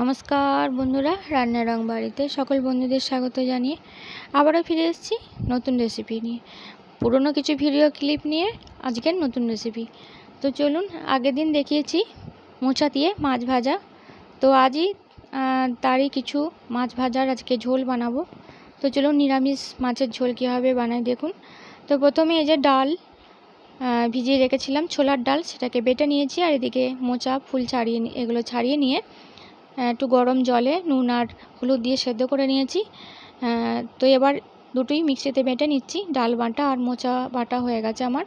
নমস্কার বন্ধুরা রান্না রং বাড়িতে সকল বন্ধুদের স্বাগত জানিয়ে আবারও ফিরে এসেছি নতুন রেসিপি নিয়ে। পুরনো কিছু ভিডিও ক্লিপ নিয়ে আজকের নতুন রেসিপি তো চলুন, আগের দিন দেখিয়েছি মোচা দিয়ে মাছ ভাজা। তো আজই তারই কিছু মাছ ভাজার আজকে ঝোল বানাবো। তো চলুন, নিরামিষ মাছের ঝোল কীভাবে বানাই দেখুন। তো প্রথমে এই যে ডাল ভিজিয়ে রেখেছিলাম ছোলার ডাল, সেটাকে বেটে নিয়েছি আর এদিকে মোচা, ফুল ছাড়িয়ে এগুলো ছাড়িয়ে নিয়ে একটু গরম জলে নুন আর হলুদ দিয়ে সেদ্ধ করে নিয়েছি। তো এবার দুটোই মিক্সিতে বেটে নিচ্ছি। ডাল বাটা আর মোচা বাটা হয়ে গেছে আমার।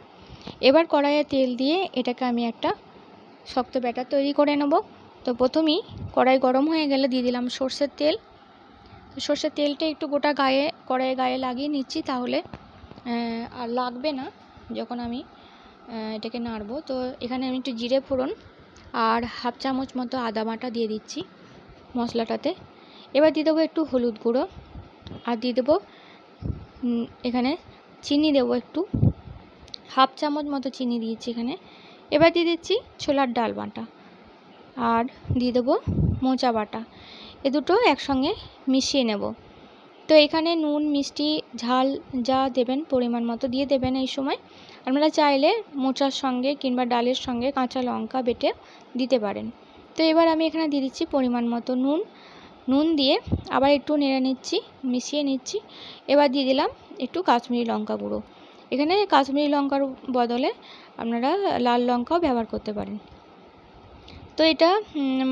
এবার কড়াইয়ে তেল দিয়ে এটাকে আমি একটা শক্ত ব্যাটার তৈরি করে নেব। তো প্রথমেই কড়াই গরম হয়ে গেলে দিয়ে দিলাম সর্ষের তেল। সর্ষের তেলটা একটু গোটা গায়ে, কড়াইয়ে গায়ে লাগিয়ে নিচ্ছি তাহলে আর লাগবে না যখন আমি এটাকে নাড়বো। তো এখানে আমি একটু জিরে ফোড়ন আর হাফ চামচ মতো আদা বাটা দিয়ে দিচ্ছি। মশলাটাতে। এবার দিয়ে দেবো একটু হলুদ গুঁড়ো। আর দিয়ে দেবো এখানে চিনি দেবো একটু। হাফ চামচ মতো চিনি দিয়েছি এখানে। এবার দিয়ে দিচ্ছি ছোলার ডাল বাটা। আর দিয়ে দেবো মোচা বাটা। এ দুটো একসঙ্গে মিশিয়ে নেব। তো এখানে নুন, মিষ্টি, ঝাল যা দেবেন পরিমাণ মতো দিয়ে দেবেন এই সময়। আপনারা চাইলে মোচার সঙ্গে কিংবা ডালের সঙ্গে কাঁচা লঙ্কা বেটে দিতে পারেন। তো এবার আমি এখানে দিয়ে দিচ্ছি পরিমাণ মতো নুন। নুন দিয়ে আবার একটু নেড়ে নিচ্ছি, মিশিয়ে নিচ্ছি। এবার দিয়ে দিলাম একটু কাশ্মীরি লঙ্কা গুঁড়ো। এখানে কাশ্মীরি লঙ্কার বদলে আপনারা লাল লঙ্কাও ব্যবহার করতে পারেন। তো এটা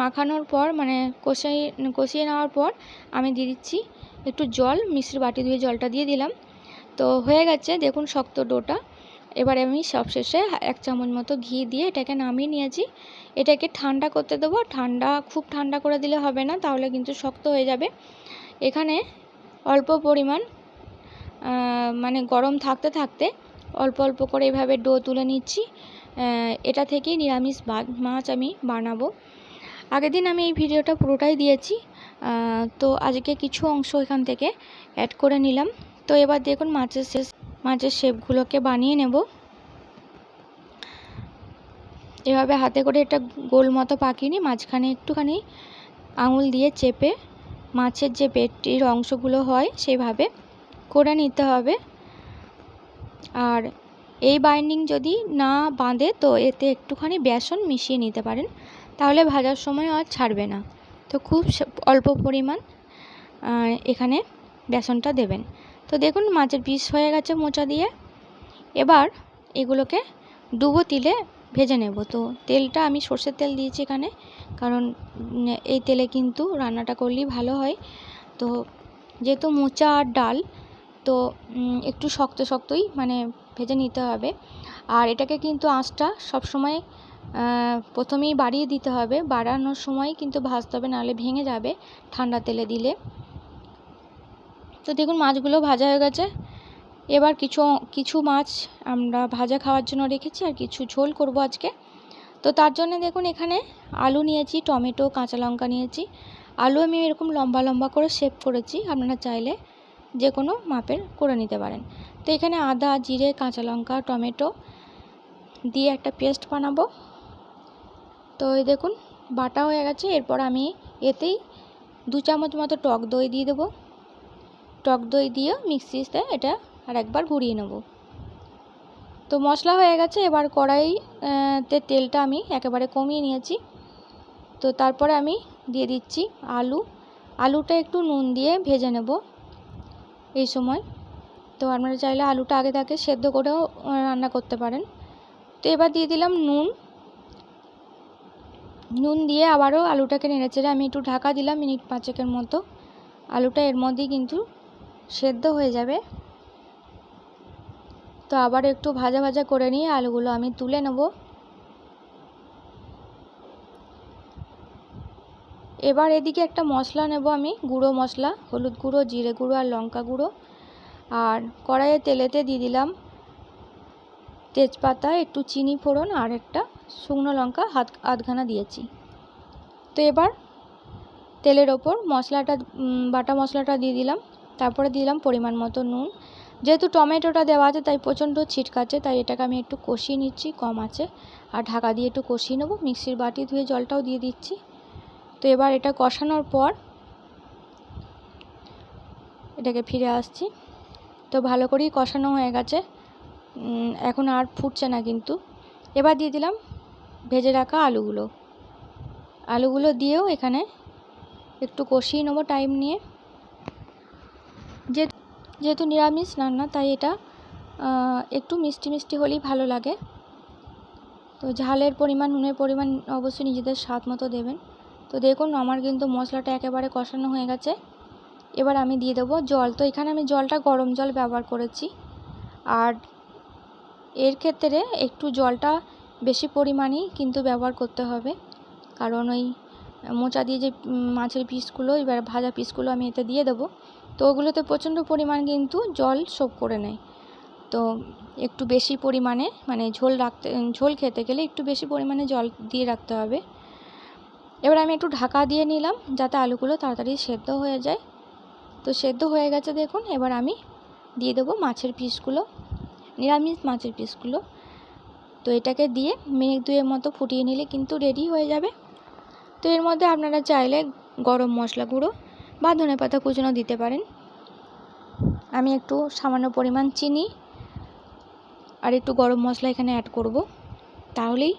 মাখানোর পর মানে কষিয়ে কষিয়ে নেওয়ার পর আমি দিয়ে দিচ্ছি একটু জল, মিশ্রি বাটি ধুয়ে জলটা দিয়ে দিলাম। তো হয়ে গেছে, দেখুন শক্ত ডোটা। এবারে আমি সবশেষে এক চামচ মতো ঘি দিয়ে এটাকে নামিয়ে নিয়েছি। এটাকে ঠান্ডা করতে দেবো। ঠান্ডা, খুব ঠান্ডা করে দিলে হবে না, তাহলে কিন্তু শক্ত হয়ে যাবে। এখানে অল্প পরিমাণ মানে গরম থাকতে থাকতে অল্প অল্প করে এভাবে ডো তুলে নিচ্ছি। এটা থেকেই নিরামিষ মাছ আমি বানাবো। আগের দিন আমি এই ভিডিওটা পুরোটাই দিয়েছি। তো আজকে কিছু অংশ এখান থেকে অ্যাড করে নিলাম। তো এবার দেখুন মাছের শেষ মাছের শেপগুলোকে বানিয়ে নেব। এভাবে হাতে করে এটা গোল মতো পাকিয়ে নিয়ে মাঝখানে একটুখানি আঙুল দিয়ে চেপে মাছের যে পেটির অংশগুলো হয় সেভাবে করে নিতে হবে। আর এই বাইন্ডিং যদি না বাঁধে তো এতে একটুখানি বেসন মিশিয়ে নিতে পারেন, তাহলে ভাজার সময় আর ছাড়বে না। তো খুব অল্প পরিমাণ এখানে বেসনটা দেবেন। তো দেখুন, মাছের পিস হয়ে গেছে মোচা দিয়ে। এবার এগুলোকে ডুবো তিলে ভেজে নেব। তো তেলটা আমি সর্ষের তেল দিয়েছি এখানে, কারণ এই তেলে কিন্তু রান্নাটা করলেই ভালো হয়। তো যেহেতু মোচা আর ডাল, তো একটু শক্ত শক্তই মানে ভেজে নিতে হবে। আর এটাকে কিন্তু আঁচটা সবসময় প্রথমেই বাড়িয়ে দিতে হবে। বাড়ানোর সময় কিন্তু ভাজতে হবে, নাহলে ভেঙে যাবে ঠান্ডা তেলে দিলে। তো দেখুন, মাছগুলো ভাজা হয়ে গেছে। এবার কিছু কিছু মাছ আমরা ভাজা খাওয়ার জন্য রেখেছি আর কিছু ঝোল করব আজকে। তো তার জন্য দেখুন, এখানে আলু নিয়েছি, টমেটো, কাঁচা লঙ্কা নিয়েছি। আলু আমি এরকম লম্বা লম্বা করে শেপ করেছি। আপনারা চাইলে যে কোনো মাপের করে নিতে পারেন। তো এখানে আদা, জিরে, কাঁচা লঙ্কা, টমেটো দিয়ে একটা পেস্ট বানাবো। তো এই দেখুন, বাটা হয়ে গেছে। এরপর আমি এতেই দু চামচ মতো টক দই দিয়ে দেবো। টক দই দিয়ে মিক্সিতে এটা আর একবার ঘুরিয়ে নেব। তো মশলা হয়ে গেছে এবার কড়াই আহ, তে তেলটা আমি একেবারে কমিয়ে নিয়েছি। তো তারপরে আমি দিয়ে দিচ্ছি আলু। আলুটা একটু নুন দিয়ে ভেজে নেব এই সময়। তো আপনারা চাইলে আলুটা আগে থেকে সেদ্ধ করেও রান্না করতে পারেন। তো এবার দিয়ে দিলাম নুন। নুন দিয়ে আবারও আলুটাকে নেড়েচেড়ে আমি একটু ঢাকা দিলাম মিনিট পাঁচেকের মতো। আলুটা এর মধ্যেই কিন্তু সেদ্ধ হয়ে যাবে। তো আবার একটু ভাজা ভাজা করে নিয়ে আলুগুলো আমি তুলে নেব। এবার এদিকে একটা মশলা নেব আমি, গুঁড়ো মশলা, হলুদ গুঁড়ো, জিরে গুঁড়ো আর লঙ্কা গুঁড়ো। আর কড়াইয়ে তেলেতে দিয়ে দিলাম তেজপাতা, একটু চিনি ফোড়ন আর একটা শুকনো লঙ্কা, হাত, আধখানা দিয়েছি। তো এবার তেলের ওপর মশলাটা বাটা মশলাটা দিয়ে দিলাম। তারপরে দিলাম পরিমাণ মতো নুন। যেহেতু টমেটোটা দেওয়া আছে, তাই প্রচণ্ড ছিটকাচ্ছে, তাই এটাকে আমি একটু কষিয়ে নিচ্ছি, কম আছে। আর ঢাকা দিয়ে একটু কষিয়ে নেব, মিক্সির বাটি ধুয়ে জলটাও দিয়ে দিচ্ছি। তো এবার এটা কষানোর পর এটাকে ফিরে আসছি। তো ভালো করেই কষানো হয়ে গেছে। এখন আর ফুটছে না কিন্তু। এবার দিয়ে দিলাম ভেজে রাখা আলুগুলো। আলুগুলো দিয়েও এখানে একটু কষিয়ে নেব টাইম নিয়ে। যেহেতু নিরামিষ রান্না, তাই এটা একটু মিষ্টি মিষ্টি হলেই ভালো লাগে। তো ঝালের পরিমাণ, নুনের পরিমাণ অবশ্যই নিজেদের স্বাদ মতো দেবেন। তো দেখুন, আমার কিন্তু মশলাটা একেবারে কষানো হয়ে গেছে। এবার আমি দিয়ে দেবো জল। তো এখানে আমি জলটা গরম জল ব্যবহার করেছি। আর এর ক্ষেত্রে একটু জলটা বেশি পরিমাণেই কিন্তু ব্যবহার করতে হবে। কারণ ওই মোচা দিয়ে যে মাছের পিসগুলো, এবার ভাজা পিসগুলো আমি এতে দিয়ে দেবো। তো ওগুলোতে প্রচণ্ড পরিমাণ কিন্তু জল সোপ করে নেয়। তো একটু বেশি পরিমাণে মানে ঝোল রাখতে, ঝোল খেতে গেলে একটু বেশি পরিমাণে জল দিয়ে রাখতে হবে। এবার আমি একটু ঢাকা দিয়ে নিলাম যাতে আলুগুলো তাড়াতাড়ি সেদ্ধ হয়ে যায়। তো সেদ্ধ হয়ে গেছে দেখুন, এবার আমি দিয়ে দেবো মাছের পিসগুলো, নিরামিষ মাছের পিসগুলো। তো এটাকে দিয়ে মিনিট দুয়ের মতো ফুটিয়ে নিলে কিন্তু রেডি হয়ে যাবে। তো এর মধ্যে আপনারা চাইলে গরম মশলা গুঁড়ো বা ধনে পাতা কুচনো দিতে পারেন। আমি একটু সামান্য পরিমাণ চিনি আর একটু গরম মশলা এখানে অ্যাড করব। তাহলেই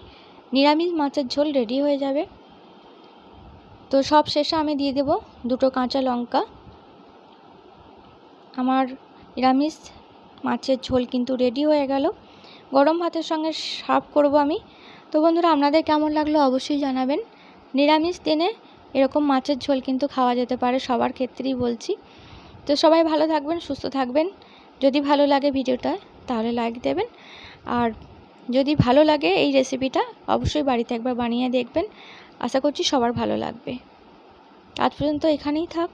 নিরামিষ মাছের ঝোল রেডি হয়ে যাবে। তো সব শেষে আমি দিয়ে দেব দুটো কাঁচা লঙ্কা। আমার নিরামিষ মাছের ঝোল কিন্তু রেডি হয়ে গেল। গরম ভাতের সঙ্গে সার্ভ করব আমি। তো বন্ধুরা, আপনাদের কেমন লাগল অবশ্যই জানাবেন। নিরামিষ দিনে এরকম মাছের ঝোল কিন্তু খাওয়া যেতে পারে, সবার ক্ষেত্রেই বলছি। তো সবাই ভালো থাকবেন, সুস্থ থাকবেন। যদি ভালো লাগে ভিডিওটা, তাহলে লাইক দেবেন। আর যদি ভালো লাগে এই রেসিপিটা অবশ্যই বাড়িতে একবার বানিয়ে দেখবেন। আশা করছি সবার ভালো লাগবে। আজ পর্যন্ত এখানেই থাক।